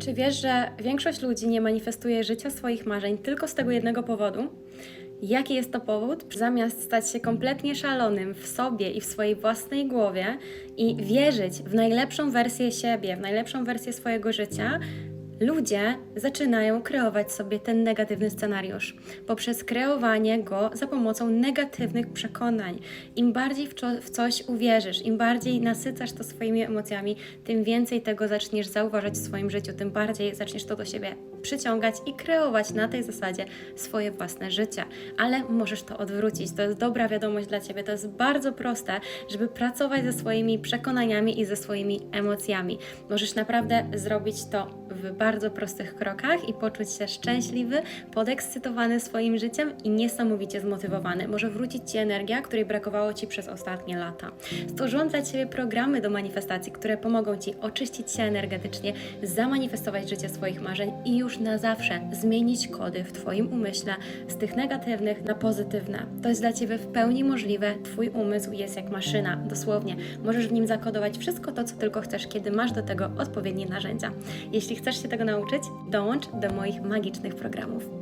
Czy wiesz, że większość ludzi nie manifestuje życia swoich marzeń tylko z tego jednego powodu? Jaki jest to powód? Zamiast stać się kompletnie szalonym w sobie i w swojej własnej głowie i wierzyć w najlepszą wersję siebie, w najlepszą wersję swojego życia, ludzie zaczynają kreować sobie ten negatywny scenariusz poprzez kreowanie go za pomocą negatywnych przekonań. Im bardziej w, w coś uwierzysz, im bardziej nasycasz to swoimi emocjami, tym więcej tego zaczniesz zauważać w swoim życiu, tym bardziej zaczniesz to do siebie przyciągać i kreować na tej zasadzie swoje własne życie. Ale możesz to odwrócić. To jest dobra wiadomość dla Ciebie. To jest bardzo proste, żeby pracować ze swoimi przekonaniami i ze swoimi emocjami. Możesz naprawdę zrobić to w bardzo prostych krokach i poczuć się szczęśliwy, podekscytowany swoim życiem i niesamowicie zmotywowany. Może wrócić Ci energia, której brakowało Ci przez ostatnie lata. Stworzyłam dla Ciebie programy do manifestacji, które pomogą Ci oczyścić się energetycznie, zamanifestować życie swoich marzeń i już na zawsze zmienić kody w Twoim umyśle z tych negatywnych na pozytywne. To jest dla Ciebie w pełni możliwe. Twój umysł jest jak maszyna, dosłownie. Możesz w nim zakodować wszystko to, co tylko chcesz, kiedy masz do tego odpowiednie narzędzia. Jeśli chcesz się tego nauczyć, dołącz do moich magicznych programów.